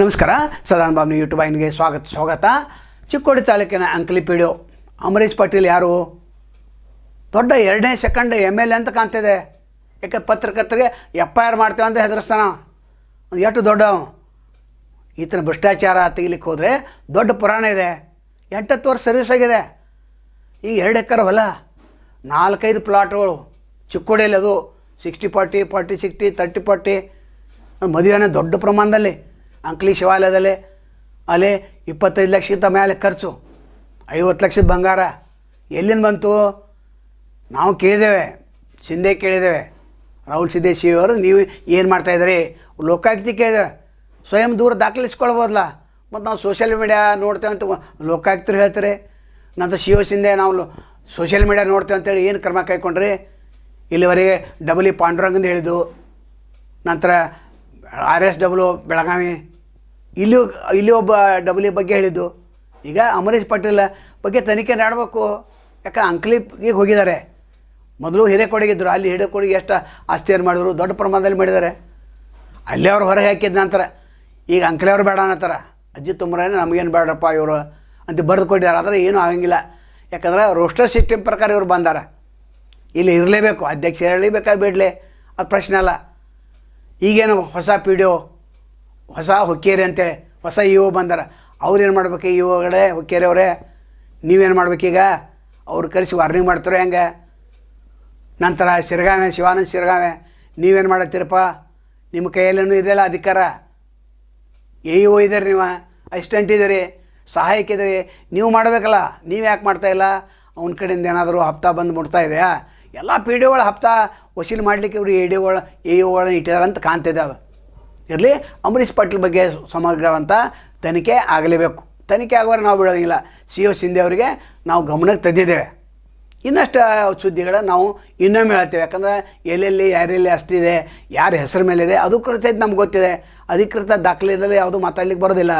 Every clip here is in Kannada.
ನಮಸ್ಕಾರ ಸದಾನ್ ಬಾಬ್ನ ಯೂಟ್ಯೂಬ್ ಐನ್ಗೆ ಸ್ವಾಗತ ಸ್ವಾಗತ. ಚಿಕ್ಕೋಡಿ ತಾಲೂಕಿನ Ankali P D O Amarish Patil ಯಾರು? ದೊಡ್ಡ ಎರಡನೇ ಸೆಕೆಂಡ್ ಎಂ ಎಲ್ ಎ ಅಂತ ಕಾಣ್ತಿದೆ. ಯಾಕೆ ಪತ್ರಕರ್ತರಿಗೆ ಎಫ್ ಐ ಆರ್ ಮಾಡ್ತೇವೆ ಅಂತ ಹೆದರಿಸ್ತಾನ? ಎಷ್ಟು ದೊಡ್ಡ ಈತನ ಭ್ರಷ್ಟಾಚಾರ ತೆಗಿಲಿಕ್ಕೆ ಹೋದರೆ ದೊಡ್ಡ ಪುರಾಣ ಇದೆ. ಎಂಟತ್ತು ವರ್ಷ ಸರ್ವಿಸ್ ಆಗಿದೆ. ಈಗ ಎರಡು ಎಕರೆ ಹೊಲ, ನಾಲ್ಕೈದು ಪ್ಲಾಟ್ಗಳು ಚಿಕ್ಕೋಡಿಯಲ್ಲಿ ಅದು sixty forty forty sixty thirty forty ಮದುವೆನೇ ದೊಡ್ಡ ಪ್ರಮಾಣದಲ್ಲಿ. ಅಂಕ್ಲಿ ಶಿವಾಲಯದಲ್ಲಿ. ಅಲ್ಲಿ ಇಪ್ಪತ್ತೈದು ಲಕ್ಷಕ್ಕಿಂತ ಮೇಲೆ ಖರ್ಚು. ಐವತ್ತು ಲಕ್ಷದ ಬಂಗಾರ. ಎಲ್ಲಿಂದ ಬಂತು? ನಾವು ಕೇಳಿದ್ದೇವೆ. ಸಿಂಧೆ ಕೇಳಿದ್ದೇವೆ. ರಾಹುಲ್ ಸಿದ್ದೇಶಿ ಅವರು, ನೀವು ಏನು ಮಾಡ್ತಾಯಿದ್ದೀರಿ ಲೋಕಾಯುಕ್ತಿ ಕೇಳಿದೆ ಸ್ವಯಂ ದೂರ ದಾಖಲಿಸ್ಕೊಳ್ಬೋದಲ್ಲ ಮತ್ತು ನಾವು ಸೋಷಿಯಲ್ ಮೀಡಿಯಾ ನೋಡ್ತೇವೆ ಅಂತ ಲೋಕಾಯುಕ್ತರು ಹೇಳ್ತಾರೆ. ನಂತರ ಸಿ ಒ ಸಿಂಧೆ ನಾವು ಸೋಷಿಯಲ್ ಮೀಡಿಯಾ ನೋಡ್ತೇವೆ ಅಂತೇಳಿ ಏನು ಕ್ರಮ ಕೈಕೊಂಡ್ರಿ ಇಲ್ಲಿವರೆಗೆ ಡಬ್ಲಿ ಪಾಂಡುರಂಗಂದು ಹೇಳಿದ್ದು. ನಂತರ ಆರ್ ಎಸ್ ಡಬ್ಲ್ಯೂ ಬೆಳಗಾವಿ ಇಲ್ಲಿ ಇಲ್ಲಿ ಒಬ್ಬ ಡಬ್ಲಿ ಬಗ್ಗೆ ಹೇಳಿದ್ದು. ಈಗ ಅಮರೀಶ್ ಪಟೇಲ್ ಬಗ್ಗೆ ತನಿಖೆ ಮಾಡಬೇಕು ಯಾಕೆ ಅಂಕ್ಲಿಪ್ಗೆ ಹೋಗಿದ್ದಾರೆ. ಮೊದಲು ಹಿರೇಕೊಡಗಿದ್ರು. ಅಲ್ಲಿ ಹಿರೇಕೊಡಿಗೆ ಎಷ್ಟು ಆಸ್ತಿಯನ್ನು ಮಾಡಿದ್ರು, ದೊಡ್ಡ ಪ್ರಮಾಣದಲ್ಲಿ ಮಾಡಿದ್ದಾರೆ. ಅಲ್ಲೇ ಅವ್ರು ಹೊರಗೆ ಹಾಕಿದ ನಂತರ, ಈಗ ಅಂಕಲೆ ಅವ್ರು ಬೇಡ ಅನ್ನತ್ತಾರ. ಅಜ್ಜಿ ತುಂಬರೇನೆ ನಮಗೇನು ಬೇಡಪ್ಪ ಇವರು ಅಂತ ಬರೆದು ಕೊಟ್ಟಿದ್ದಾರೆ ಆದರೆ ಏನೂ ಆಗಂಗಿಲ್ಲ. ಯಾಕಂದ್ರೆ ರೋಸ್ಟರ್ ಸಿಸ್ಟಮ್ ಪ್ರಕಾರ ಇವ್ರು ಬಂದಾರ. ಇಲ್ಲಿ ಇರಲೇಬೇಕು. ಅಧ್ಯಕ್ಷ ಇರಲೇಬೇಕಾದ್ರೆ ಬಿಡಲಿ? ಅದು ಪ್ರಶ್ನೆ ಅಲ್ಲ. ಈಗೇನು ಹೊಸ ಪಿ ಡಿ ಒ ಹೊಸ ಹುಕ್ಕೇರಿ ಅಂತೇಳಿ ಹೊಸ ಇ ಒ ಬಂದಾರ. ಅವ್ರೇನು ಮಾಡ್ಬೇಕು ಇ ಒಗಡೆ ಹುಕ್ಕೇರಿ ಅವರೇ? ನೀವೇನು ಮಾಡ್ಬೇಕೀಗ ಅವ್ರು ಕರೆಸಿ ವಾರ್ನಿಂಗ್ ಮಾಡ್ತಾರೆ ಹೆಂಗೆ? ನಂತರ ಶಿರಗಾವೆ, ಶಿವಾನಂದ ಶಿರಗಾವೆ, ನೀವೇನು ಮಾಡತ್ತೀರಪ್ಪ? ನಿಮ್ಮ ಕೈಯಲ್ಲೇನು ಇದೆಯಲ್ಲ ಅಧಿಕಾರ? ಎ ಒ ಇದ್ದೀರಿ ನೀವು, ಅಸಿಸ್ಟೆಂಟ್ ಇದ್ದೀರಿ, ಸಹಾಯಕ ಇದ್ದೀರಿ, ನೀವು ಮಾಡಬೇಕಲ್ಲ, ನೀವು ಯಾಕೆ ಮಾಡ್ತಾಯಿಲ್ಲ ಅವನ ಕಡೆಯಿಂದ ಏನಾದರೂ ಹಪ್ತಾ ಬಂದು ಮುಟ್ತಾ ಇದೆಯಾ? ಎಲ್ಲ ಪಿ ಡಿ ಒಳ ಹಪ್ತಾ ವಸೂಲಿ ಮಾಡಲಿಕ್ಕೆ ಇವರು ಎ ಡಿ ಒಳ, ಎ ಒಳ ಇಟ್ಟಿದ್ದಾರೆ ಅಂತ ಕಾಣ್ತಿದೆ ಅದು. ಇರಲಿ, ಅಂಬರೀಷ್ ಪಾಟೀಲ್ ಬಗ್ಗೆ ಸಮಗ್ರವಂತ ತನಿಖೆ ಆಗಲೇಬೇಕು. ತನಿಖೆ ಆಗುವಾಗ ನಾವು ಬಿಡೋದಿಲ್ಲ ಸಿ ಒ ಸಿಂಧೆ ಅವರಿಗೆ ನಾವು ಗಮನಕ್ಕೆ ತಂದಿದ್ದೇವೆ. ಇನ್ನಷ್ಟು ಸುದ್ದಿಗಳ ನಾವು ಇನ್ನೊಮ್ಮೆ ಹೇಳ್ತೇವೆ. ಯಾಕಂದ್ರೆ ಎಲ್ಲೆಲ್ಲಿ, ಯಾರೆಲ್ಲಿ ಅಷ್ಟಿದೆ, ಯಾರ ಹೆಸರು ಮೇಲಿದೆ, ಅದು ಕುರಿತು ನಮ್ಗೆ ಗೊತ್ತಿದೆ. ಅಧಿಕೃತ ದಾಖಲೆದಲ್ಲಿ ಯಾವುದು ಮಾತಾಡ್ಲಿಕ್ಕೆ ಬರೋದಿಲ್ಲ.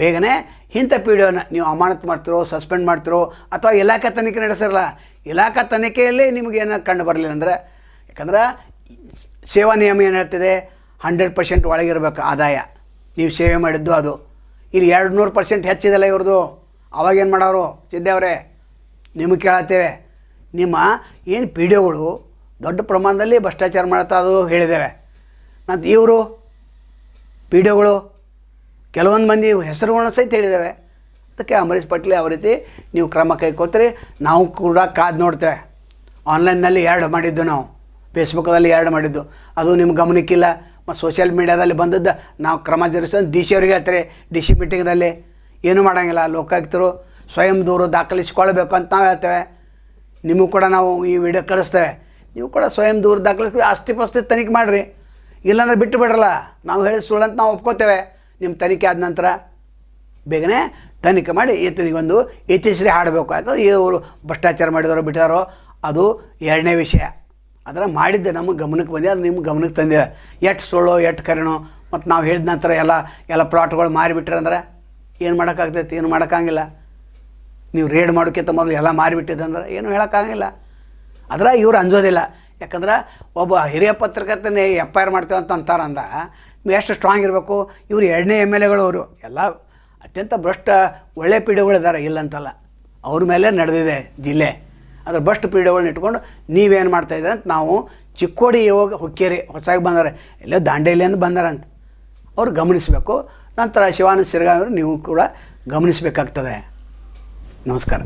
ಬೇಗನೆ ಇಂಥ ಪೀಡಿಯೋನ ನೀವು ಅಮಾನತ್ ಮಾಡ್ತಿರೋ, ಸಸ್ಪೆಂಡ್ ಮಾಡ್ತಿರೋ, ಅಥವಾ ಇಲಾಖೆ ತನಿಖೆ ನಡೆಸಿರಲ್ಲ, ಇಲಾಖಾ ತನಿಖೆಯಲ್ಲಿ ನಿಮಗೇನು ಕಂಡು ಬರಲಿಲ್ಲ ಅಂದರೆ, ಯಾಕಂದ್ರೆ ಸೇವಾ ನಿಯಮ ಏನು ಹೇಳ್ತಿದೆ? ಹಂಡ್ರೆಡ್ ಪರ್ಸೆಂಟ್ ಒಳಗಿರ್ಬೇಕು ಆದಾಯ. ನೀವು ಸೇವೆ ಮಾಡಿದ್ದು ಅದು. ಇಲ್ಲಿ ಎರಡು ನೂರು ಪರ್ಸೆಂಟ್ ಹೆಚ್ಚಿದಲ್ಲ ಇವ್ರದ್ದು. ಅವಾಗೇನು ಮಾಡೋರು? ಸಿದ್ದೇವ್ರೆ ನಿಮಗೆ ಕೇಳತ್ತೇವೆ. ನಿಮ್ಮ ಏನು ಪಿ ಡಿ ಒಗಳು ದೊಡ್ಡ ಪ್ರಮಾಣದಲ್ಲಿ ಭ್ರಷ್ಟಾಚಾರ ಮಾಡ್ತಾ ಅದು ಹೇಳಿದ್ದೇವೆ. ಮತ್ತು ಇವರು ಪಿ ಡಿ ಒಗಳು ಕೆಲವೊಂದು ಮಂದಿ ಹೆಸರುಗಳನ್ನ ಸಹಿತ ಹೇಳಿದ್ದೇವೆ. ಅದಕ್ಕೆ ಅಮರೀಶ್ ಪಾಟೀಲ್ ಯಾವ ರೀತಿ ನೀವು ಕ್ರಮ ಕೈಗೊತ್ತೀರಿ? ನಾವು ಕೂಡ ಕಾದು ನೋಡ್ತೇವೆ. ಆನ್ಲೈನ್ನಲ್ಲಿ ಎರಡು ಮಾಡಿದ್ದು ನಾವು. ಫೇಸ್ಬುಕ್ಕಲ್ಲಿ ಎರಡು ಮಾಡಿದ್ದು. ಅದು ನಿಮ್ಮ ಗಮನಕ್ಕಿಲ್ಲ. ಮತ್ತು ಸೋಷಿಯಲ್ ಮೀಡ್ಯಾದಲ್ಲಿ ಬಂದದ್ದು ನಾವು ಕ್ರಮ ಜರುಗಿಸೋದು ಡಿ ಸಿ ಅವ್ರಿಗೆ ಹೇಳ್ತಾರೆ, ಡಿ ಸಿ ಮೀಟಿಂಗ್ದಲ್ಲಿ ಏನೂ ಮಾಡೋಂಗಿಲ್ಲ, ಲೋಕಾಯುಕ್ತರು ಸ್ವಯಂ ದೂರು ದಾಖಲಿಸ್ಕೊಳ್ಬೇಕು ಅಂತ ನಾವು ಹೇಳ್ತೇವೆ. ನಿಮಗೂ ಕೂಡ ನಾವು ಈ ವಿಡಿಯೋ ಕಳಿಸ್ತೇವೆ. ನೀವು ಕೂಡ ಸ್ವಯಂ ದೂರು ದಾಖಲಿಸಿ ಆಸ್ತಿ ಪಾಸ್ತಿ ತನಿಖೆ ಮಾಡಿರಿ. ಇಲ್ಲಾಂದ್ರೆ ಬಿಟ್ಟು ಬಿಡ್ರಲ್ಲ, ನಾವು ಹೇಳಿದ ಸುಳ್ಳು ಅಂತ ನಾವು ಒಪ್ಕೋತೇವೆ. ನಿಮ್ಮ ತನಿಖೆ ಆದ ನಂತರ ಬೇಗನೆ ತನಿಖೆ ಮಾಡಿ ಈತನಿಗೊಂದು ಇತಿಶ್ರೀ ಹಾಡಬೇಕು. ಯಾಕಂದ್ರೆ ಇವರು ಭ್ರಷ್ಟಾಚಾರ ಮಾಡಿದವರು ಬಿಟ್ಟಾರೋ ಅದು ಎರಡನೇ ವಿಷಯ. ಅದರ ಮಾಡಿದ್ದೆ ನಮಗೆ ಗಮನಕ್ಕೆ ಬಂದಿದೆ ಅದು ನಿಮ್ಗೆ ಗಮನಕ್ಕೆ ತಂದಿದೆ. ಎಷ್ಟು ಸುಳ್ಳು ಎಷ್ಟು ಕರೆನೋ ಮತ್ತು ನಾವು ಹೇಳಿದ ನಂತರ ಎಲ್ಲ ಎಲ್ಲ ಪ್ಲಾಟ್ಗಳು ಮಾರಿಬಿಟ್ರೆ ಅಂದ್ರೆ ಏನು ಮಾಡೋಕ್ಕಾಗ್ತೈತಿ? ಏನು ಮಾಡೋಕ್ಕಾಗಿಲ್ಲ. ನೀವು ರೇಡ್ ಮಾಡೋಕ್ಕಿಂತ ಮೊದಲು ಎಲ್ಲ ಮಾರಿಬಿಟ್ಟಿದ್ದಂದ್ರೆ ಏನು ಹೇಳೋಕ್ಕಾಗಿಲ್ಲ. ಅದರ ಇವ್ರು ಅಂಜೋದಿಲ್ಲ. ಯಾಕಂದ್ರೆ ಒಬ್ಬ ಹಿರಿಯ ಪತ್ರಕರ್ತನೇ ಎಫ್ ಐ ಆರ್ ಮಾಡ್ತೇವೆ ಅಂತ ಅಂತಾರಂದ ಎಷ್ಟು ಸ್ಟ್ರಾಂಗ್ ಇರಬೇಕು? ಇವರು ಎರಡನೇ ಎಂ ಎಲ್ ಎಗಳು ಅವರು. ಎಲ್ಲ ಅತ್ಯಂತ ಭ್ರಷ್ಟ ಒಳ್ಳೆ ಪೀಡೆಗಳಿದ್ದಾರೆ ಇಲ್ಲಂತಲ್ಲ. ಅವ್ರ ಮೇಲೆ ನಡೆದಿದೆ ಜಿಲ್ಲೆ. ಅದ್ರ ಬಸ್ಟ್ ಪೀಡೆಗಳನ್ನ ಇಟ್ಕೊಂಡು ನೀವೇನು ಮಾಡ್ತಾಯಿದ್ದೀರ ಅಂತ ನಾವು ಚಿಕ್ಕೋಡಿ ಯೋಗ ಹುಕ್ಕೇರಿ ಹೊಸಾಗಿ ಬಂದಾರೆ. ಎಲ್ಲೋ ದಾಂಡೇಲಿಯಿಂದ ಬಂದಾರಂತ. ಅವ್ರು ಗಮನಿಸಬೇಕು. ನಂತರ ಶಿವಾನಂದ ಅವರು ನೀವು ಕೂಡ ಗಮನಿಸಬೇಕಾಗ್ತದೆ. ನಮಸ್ಕಾರ.